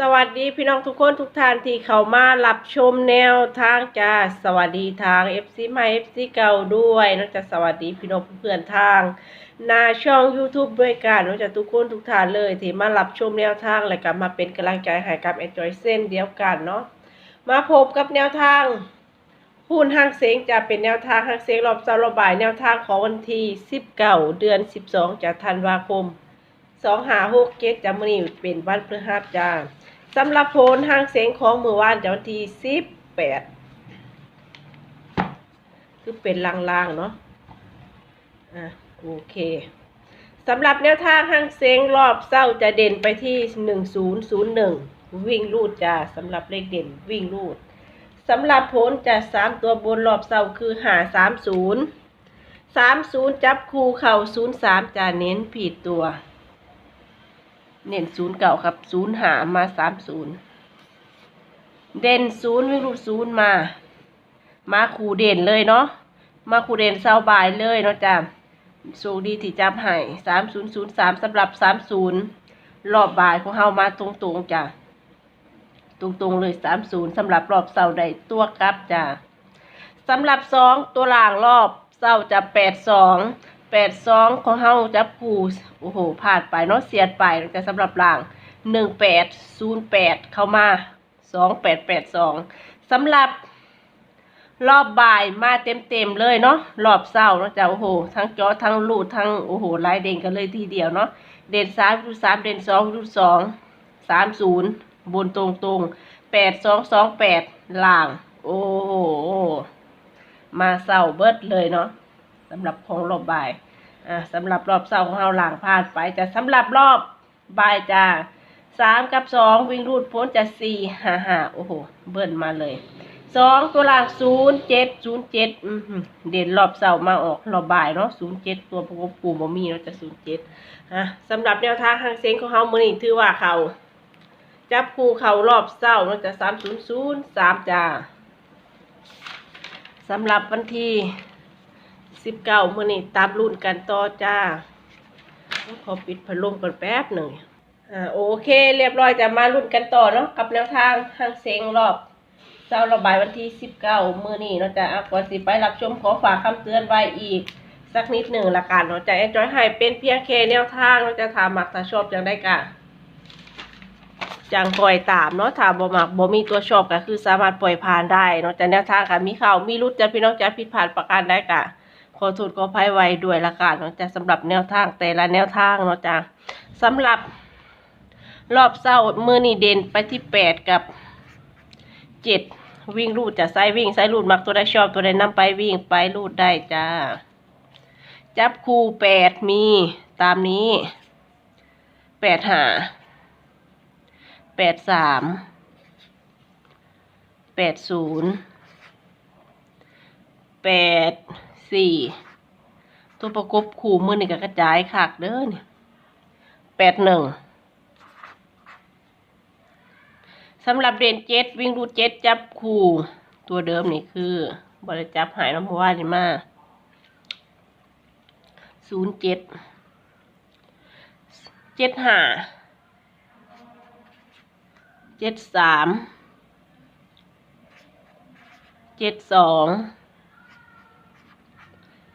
สวัสดีพี่น้องทุกคนทุกท่านที่เข้ามารับชมแนวทางจ้าสวัสดีทาง FC ใหม่ FC เก่าด้วยนอกจากสวัสดีพี่น้องเพื่อนทางหน้าช่อง YouTube ด้วยกันนอกจากทุกคนทุกท่านเลยที่มารับชมแนวทางและก็มาเป็นกำลังใจให้กับ Enjoy เส้นเดียวกันเนาะมาพบกับแนวทางหุ้นห้างเสียงจะเป็นแนวทางห้างเสียงรอบสาร์ระบายแนวทางของวันที่19เดือน 12จากธันวาคม สองหาหกเจ็ดจำมือนี้เป็นวันพฤหัสจ้าสำหรับโพลห้างเสียงของมือวานจะวันที่สิบแปดคือเป็นลางๆเนาะอะโอเคสำหรับแนวทางห้างเสียงรอบเศร้าจะเด่นไปที่หนึ่งศูนย์ศูนย์หนึ่งวิ่งรูดจ้าสำหรับเลขเด่นวิ่งรูดสำหรับโพลจะสามตัวบนรอบเศร้าคือหาสามศูนย์สามศูนย์จับคู่เข่าศูนย์สามจะเน้นผิดตัว เน้นศูนย์เก่าครับศูนย์หามาสามศูนย์เด่นศูนย์วิ่งรูดศูนย์มา มาคูเด่นเลยเนาะมาคูเด่นเศร้าบายเลยเนาะจ้ะสูดีที่จับให้สามศูนย์ศูนย์สามสำหรับสามศูนย์รอบบ่ายของเฮามาตรงๆจ้ะตรงๆเลยสามศูนย์สำหรับรอบเสาร์ใดตัวกลับจ้ะสำหรับสองตัวล่างรอบเสาร์จะแปดสอง แปดสองของเฮาจับคู่โอ้โหพลาดไปเนาะเสียดไปแต่สำหรับล่างหนึ่งแปดศูนย์แปดเข้ามาสองแปดแปดสองสำหรับรอบบ่ายมาเต็มเต็มเลยเนาะรอบเศร้าเนาะจ้ะโอ้โห ทั้งจอทั้งลูดทั้งโอ้โหลายเด่นกันเลยทีเดียวเนาะเด่นสามรูดสามเด่นสองรูดสองสามศูนย์บนตรงตรงแปดสองสองแปดล่าง โอ้โหมาเศร้าเบิดเลยเนาะ สำหรับของรอบบ่ายอ่าสำหรับรอบเสาร์ของเราหลังพลาดไปจะสำหรับรอบบ่ายจ้าสามกับสองวิ่งรูดพ้นจะสี่ห้าห้าโอ้โหเบิ้ลมาเลยสองตัวหลังศูนย์เจ็ดศูนย์เจ็ดเด่นรอบเสาร์มาออกรอบบ่ายเนาะศูนย์เจ็ดตัวประกบปูบ่มีเนาะจะศูนย์เจ็ดอะสำหรับแนวทางทางเซ็งของเขามือนี้ถือว่าเขาจับคู่เขารอบเสาร์เนาะจะสามศูนย์ศูนย์สามจ้าสำหรับวันที่ สิบเก้ามื่อนี้ตามรุ่นกันต่อจ้าขอปิดพัดลมก่อนแป๊บหนึ่งอ่าโอเค เรียบร้อยจะมารุ่นกันต่อเนาะกับแนวทางทางเสงรอบเช้าระบายวันที่สิบเก้ามื่อนี้เนาจะอะก่อนสิไปรับชมขอฝากคำเตือนไว้อีกสักนิดหนึ่งละกันเนาะจะแอนจอยให้เป็นเพียงแค่แนวทางเนาจะถามมักถ้าชอบจังได้กะจังปล่อยตามเนาะถ้าบ่มักบ่มีตัวชอบก็คือสามารถปล่อยผ่านได้เนาะจะแนวทางก็มีข่าวมีรุดจะพี่น้องจะผิดพลาดประการได้กะ อโทษขออภัยไว้ด้วยละกันเนาะจ้ะสำหรับแนวทางแต่ละแนวทางเนาะจ้ะสำหรับรอบเศร้ามือนี่เด่นไปที่แปดกับเจ็ดวิ่งรูดจะไซวิ่งไซรูดมักตัวใดชอบตัวใดนำไปวิ่งไปรูดได้จ้า จับคู่แปดมีตามนี้แปดหาแปดสามแปดศูนย์แปด สี่ตัวประกบคู่มือนี่ก็กระจายคักเด้อเนี่ยแปดหนึ่งสำหรับเด่นเจ็ดวิ่งรูดเจ็ดจับคู่ตัวเดิมนี่คือบริจับหายน้ำเพราะว่านี่มาศูนย์เจ็ดเจ็ดห้าเจ็ดสามเจ็ดสอง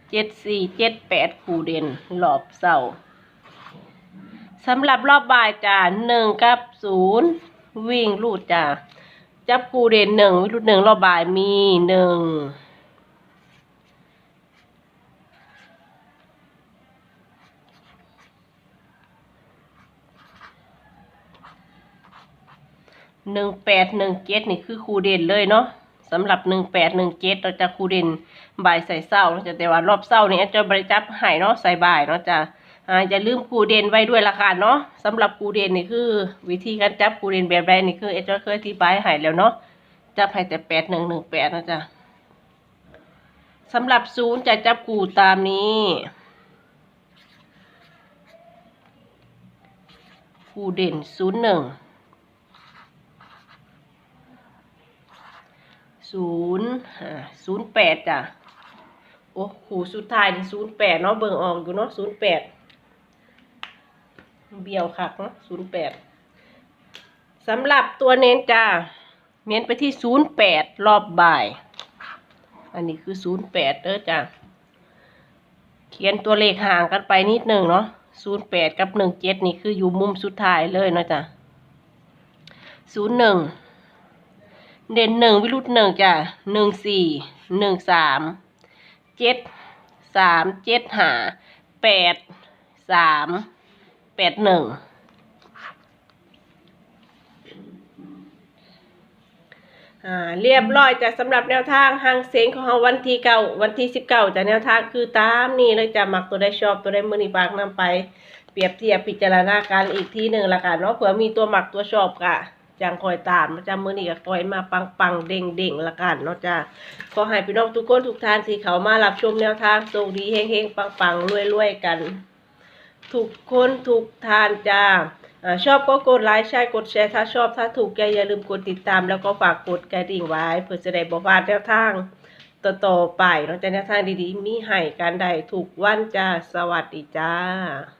เจ็ดสี่เจ็ดแปดคู่เด่นรอบเสาร์สำหรับรอบบ่ายจ้าหนึ่งกับศูนย์วิ่งลูดจ้าจับคู่เด่นหนึ่งวิ่งลูดหนึ่งรอบบ่ายมีหนึ่งหนึ่งแปดหนึ่งเจ็ดนี่คือคูเด่นเลยเนาะ สำหรับหนึ่งแปดหนึ่งเจ็ดเราจะคูเด่นบ่ายใส่เศร้าเนาะจะแต่ว่ารอบเศร้านี่จะบริจับหายเนาะใส่บ่ายเนาะจ้ะอ่าอย่าลืมกูเด่นไว้ด้วยละกันเนาะสำหรับกูเด่นนี่คือ วิธีการจับกูเด่นแบบใดนี่คือเอจอยเคยอธิบายให้แล้วเนาะจับให้แต่แปดหนึ่งหนึ่งแปดนะจ๊ะสำหรับศูนย์จะจับกูตามนี้กูเด่นศูนย์หนึ่ง ศูนย์ศูนย์แปดจ้ะ โอ้โหสุดท้ายนี่ศูนย์แปดเนาะเบิ่งออกอยู่เนาะศูนย์แปดเบี้ยวคักเนาะศูนย์แปดสำหรับตัวเน้นจ้า เน้นไปที่ศูนย์แปดรอบบ่าย อันนี้คือศูนย์แปดเด้อจ้าเขียนตัวเลขห่างกันไปนิดหนึ่งเนาะศูนย์แปดกับหนึ่งเจ็ดนี่คืออยู่มุมสุดท้ายเลยเนาะจ้าศูนย์หนึ่ง เด่นหนึ่งวิรุธหนึ่งจ้าหนึ่งสี่หนึ่งสามเจ็ดสามเจ็ดหาแปดสามแปดหนึ่งอ่าเรียบร้อยจ้ะสำหรับแนวทางหางเสงของเราวันที่เก้าวันที่สิบเก้าจะแนวทางคือตามนี้เลยจะหมักตัวได้ชอบตัวได้มือนีบากนำไป เปรียบเทียบพิจารณาการอีกทีหนึ่งละกันเนาะเผื่อมีตัวหมักตัวชอบกะ จังคอยตามมาจ้ะมือนี้ก็คอยมาปังปังเด้งเด้งละกันเนาะจ้ะขอให้พี่น้องทุกคนทุกท่านที่เขามารับชมแนวทางโชคดีเฮงเฮงปังปังรวยรวยกัน ทุกคนทุกท่านจ้าชอบก็กดไลค์ใช่กดแชร์ถ้าชอบถ้าถูกใจอย่าลืมกดติดตาม แล้วก็ฝากกดกระดิ่งไว้เพื่อจะได้บอกว่าแนวทางต่อๆไปเนาะจะแนวทางดีๆ มีให้การใดถูกวันจ้าสวัสดีจ้า